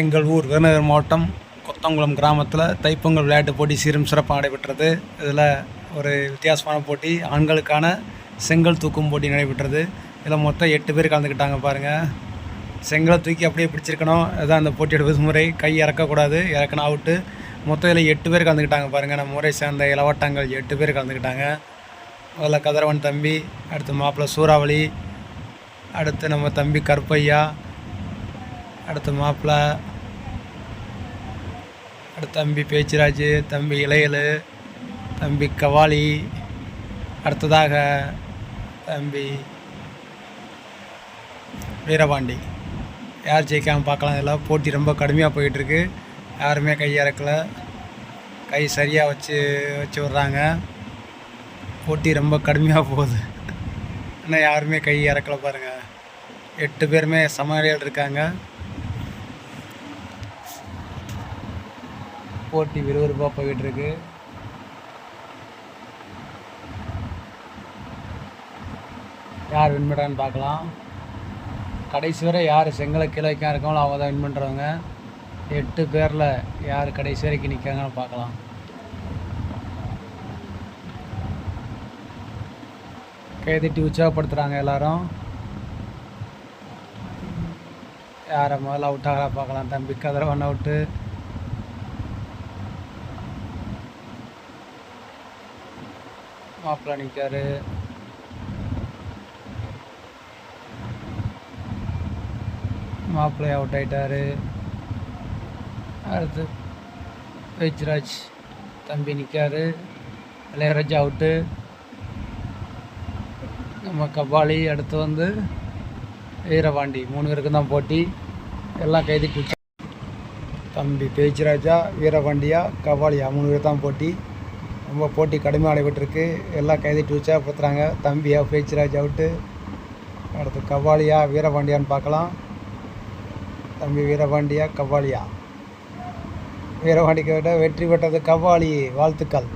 எங்கள் ஊர் விருதுநகர் மாவட்டம் கொத்தங்குளம் கிராமத்தில் தைப்பொங்கல் விளையாட்டு போட்டி சீரும் சிறப்பாக நடைபெற்றது. இதில் ஒரு வித்தியாசமான போட்டி ஆண்களுக்கான செங்கல் தூக்கும் போட்டி நடைபெற்றது. இதில் மொத்தம் எட்டு பேர் கலந்துக்கிட்டாங்க பாருங்கள் செங்கலை தூக்கி அப்படியே பிடிச்சிருக்கணும். அதுதான் அந்த போட்டியோட விதிமுறை. கை இறக்கக்கூடாது இறக்கணும் அவுட்டு மொத்தம் இதில் எட்டு பேர் கலந்துக்கிட்டாங்க பாருங்கள் நம்ம முறை சேர்ந்த இளவட்டங்கள் எட்டு பேர் கலந்துக்கிட்டாங்க. முதல்ல கதிரவன் தம்பி அடுத்து மாப்பிள்ளை சூறாவளி அடுத்து நம்ம தம்பி கருப்பையா அடுத்து மாப்பிள்ளை அடுத்து தம்பி பேச்சுராஜ் தம்பி இளையல் தம்பி கவாலி அடுத்ததாக தம்பி வீரபாண்டி. யார் ஜெயிக்காமல் பார்க்கலாம் இதெல்லாம் போட்டி ரொம்ப கடுமையாக போயிட்டுருக்கு. யாருமே கை இறக்கல. கை சரியாக வச்சு வச்சு விட்றாங்க. போட்டி ரொம்ப கடுமையாக போகுது. இன்னும் யாருமே கை இறக்கல பாருங்கள் எட்டு பேருமே சமநிலையில் இருக்காங்க. போட்டி விறுவிறுப்பாக போயிட்டு இருக்கு. யார் வின் பண்ணுறான்னு பார்க்கலாம். கடைசி வரை யார் செங்கலை கீழே வைக்க இருக்காங்களோ அவங்க தான் வின் பண்ணுறவங்க எட்டு பேரில் யார் கடைசி வரைக்கும் நிற்காங்கன்னு பார்க்கலாம். கைதட்டி உற்சாகப்படுத்துகிறாங்க எல்லாரும். யாரை முதல்ல அவுட் ஆகிறா பார்க்கலாம். தம்பி கதிரவன் அவுட்டு மாப்பிள்ளை நிற்காரு மாப்பிள்ளை அவுட் ஆகிட்டார் அடுத்து வெஜ்ராஜ் தம்பி நிற்காரு இளையராஜா அவுட்டு நம்ம கபாலி அடுத்து வந்து வீரபாண்டி மூணு பேருக்கு தான் போட்டி. எல்லாம் கைதிட்டு தம்பி பேச்சுராஜா வீரபாண்டியா கபாலியா மூணு பேர் தான் போட்டி. ரொம்ப போட்டி கடுமையாக நடைபெற்றிருக்கு. எல்லாம் கைதி டூச்சாக பத்துறாங்க. தம்பியா பேச்சிராஜ் அவுட்டு அடுத்து கவாலியா வீரபாண்டியான்னு பார்க்கலாம். தம்பி வீரபாண்டியா கவாலியா வீரபாண்டிக்கு விட வெற்றி பெற்றது கவாலி வாழ்த்துக்கள்.